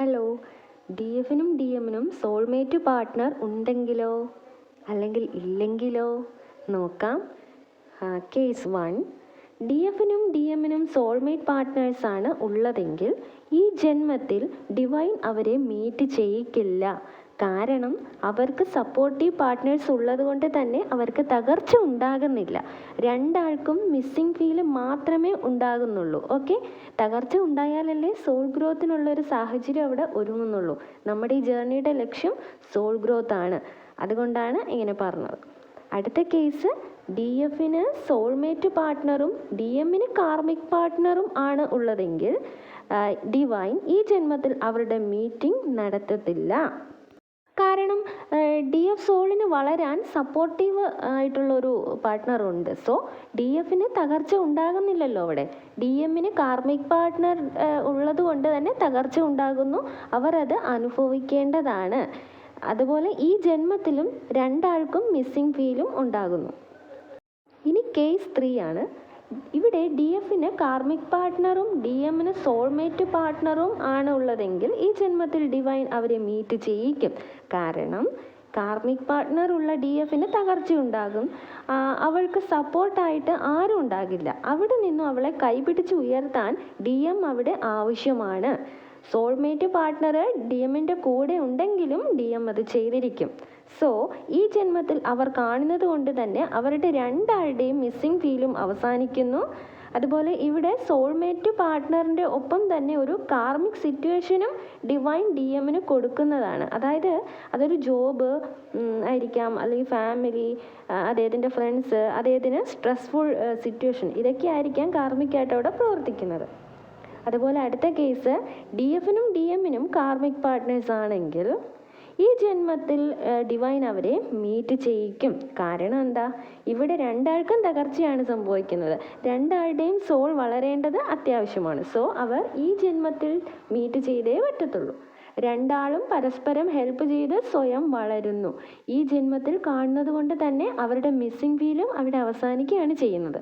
Hello. D എഫിനും D എമ്മിനും soulmate partner ഉണ്ടെങ്കിലോ? അല്ലെങ്കിൽ ഇല്ലെങ്കിലോ? നോക്കാം. കേസ് വൺ ഡി എഫിനും ഡി എമ്മിനും സോൾമേറ്റ് പാർട്ട്നേഴ്സാണ് ഉള്ളതെങ്കിൽ ഈ ജന്മത്തിൽ ഡിവൈൻ അവരെ മീറ്റ് ചെയ്യിക്കില്ല. കാരണം അവർക്ക് സപ്പോർട്ടീവ് പാർട്ട്നേഴ്സ് ഉള്ളതുകൊണ്ട് തന്നെ അവർക്ക് തകർച്ച ഉണ്ടാകുന്നില്ല. രണ്ടാൾക്കും മിസ്സിങ് ഫീൽ മാത്രമേ ഉണ്ടാകുന്നുള്ളൂ. ഓക്കെ തകർച്ച ഉണ്ടായാലല്ലേ സോൾ ഗ്രോത്തിനുള്ള ഒരു സാഹചര്യം അവിടെ ഒരുങ്ങുന്നുള്ളൂ. നമ്മുടെ ഈ ജേർണിയുടെ ലക്ഷ്യം സോൾ ഗ്രോത്ത് ആണ്. അതുകൊണ്ടാണ് ഇങ്ങനെ പറഞ്ഞത്. അടുത്ത കേസ് ഡി എഫിന് സോൾമേറ്റ് പാർട്ട്ണറും ഡി എമ്മിന് കാർമിക് പാർട്ട്ണറും ആണ് ഉള്ളതെങ്കിൽ ഡിവൈൻ ഈ ജന്മത്തിൽ അവരുടെ മീറ്റിംഗ് നടത്തത്തില്ല. കാരണം ഡി എഫ് സോളിന് വളരാൻ സപ്പോർട്ടീവ് ആയിട്ടുള്ള ഒരു ഉണ്ട്. സോ ഡി എഫിന് തകർച്ച ഉണ്ടാകുന്നില്ലല്ലോ അവിടെ. ഡി എമ്മിന് കാർമിക് പാർട്ട്ണർ ഉള്ളത് കൊണ്ട് തന്നെ തകർച്ച ഉണ്ടാകുന്നു. അവർ അത് അനുഭവിക്കേണ്ടതാണ്. അതുപോലെ ഈ ജന്മത്തിലും രണ്ടാൾക്കും മിസ്സിംഗ് ഫീലും ഉണ്ടാകുന്നു. കേസ് ത്രീ ആണ് ഇവിടെ ഡി എഫിന് കാർമിക് പാർട്ട്ണറും ഡി എമ്മിന് സോൾമേറ്റ് പാർട്ട്ണറും ആണ് ഉള്ളതെങ്കിൽ ഈ ജന്മത്തിൽ ഡിവൈൻ അവരെ മീറ്റ് ചെയ്യിക്കും. കാരണം കാർമിക് പാർട്ട്ണർ ഉള്ള ഡി എഫിന് തകർച്ചയുണ്ടാകും അവൾക്ക് സപ്പോർട്ടായിട്ട് ആരും ഉണ്ടാകില്ല. അവിടെ നിന്നും അവളെ കൈപിടിച്ച് ഉയർത്താൻ ഡി എം അവിടെ ആവശ്യമാണ്. സോൾമേറ്റ് പാർട്ട്ണർ ഡി എമ്മിന്റെ കൂടെ ഉണ്ടെങ്കിലും ഡി എം അത് ചെയ്തിരിക്കും. സോ ഈ ജന്മത്തിൽ അവർ കാണുന്നത് കൊണ്ട് തന്നെ അവരുടെ രണ്ടാളുടെയും മിസ്സിംഗ് ഫീലും അവസാനിക്കുന്നു. അതുപോലെ ഇവിടെ സോൾമേറ്റ് പാർട്ട്ണറിന്റെ ഒപ്പം തന്നെ ഒരു കാർമിക് സിറ്റുവേഷനും ഡിവൈൻ ഡി എമ്മിന് കൊടുക്കുന്നതാണ്. അതായത് അതൊരു ജോബ് ആയിരിക്കാം. അല്ലെങ്കിൽ ഫാമിലി അദ്ദേഹത്തിന്റെ ഫ്രണ്ട്സ് അദ്ദേഹത്തിന് സ്ട്രെസ്ഫുൾ സിറ്റുവേഷൻ ഇതൊക്കെ ആയിരിക്കാം കാർമിക്കായിട്ട് അവിടെ പ്രവർത്തിക്കുന്നത്. അതുപോലെ അടുത്ത കേസ് ഡി എഫിനും ഡി എമ്മിനും കാർമിക് പാർട്ട്നേഴ്സ് ആണെങ്കിൽ ഈ ജന്മത്തിൽ ഡിവൈൻ അവരെ മീറ്റ് ചെയ്യിക്കും. കാരണം എന്താ? ഇവിടെ രണ്ടാൾക്കും തകർച്ചയാണ് സംഭവിക്കുന്നത്. രണ്ടാളുടെയും സോൾ വളരേണ്ടത് അത്യാവശ്യമാണ്. സോ അവർ ഈ ജന്മത്തിൽ മീറ്റ് ചെയ്തേ പറ്റത്തുള്ളൂ. രണ്ടാളും പരസ്പരം ഹെൽപ്പ് ചെയ്ത് സ്വയം വളരുന്നു. ഈ ജന്മത്തിൽ കാണുന്നത് കൊണ്ട് തന്നെ അവരുടെ മിസ്സിംഗ് ഫീലും അവിടെ അവസാനിക്കുകയാണ് ചെയ്യുന്നത്.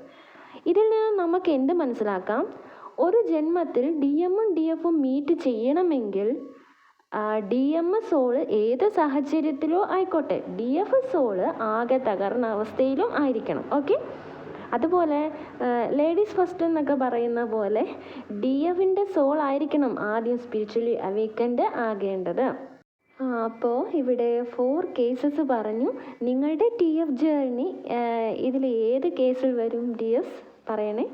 ഇതിൽ നിന്ന് നമുക്ക് എന്ത് മനസ്സിലാക്കാം? ഒരു ജന്മത്തിൽ ഡി എമ്മും ഡി എഫും മീറ്റ് ചെയ്യണമെങ്കിൽ ഡി എം സോൾ ഏത് സാഹചര്യത്തിലോ ആയിക്കോട്ടെ ഡി എഫ് സോൾ ആകെ തകർന്ന അവസ്ഥയിലും ആയിരിക്കണം. ഓക്കെ അതുപോലെ ലേഡീസ് ഫസ്റ്റ് എന്നൊക്കെ പറയുന്ന പോലെ ഡി എഫിന്റെ സോൾ ആയിരിക്കണം ആദ്യം സ്പിരിച്വലി അവേക്കൻഡ് ആകേണ്ടത്. അപ്പോൾ ഇവിടെ ഫോർ കേസസ് പറഞ്ഞു. നിങ്ങളുടെ ടി എഫ് ജേർണി ഇതിൽ ഏത് കേസിൽ വരും ഡി എഫ് പറയണേ.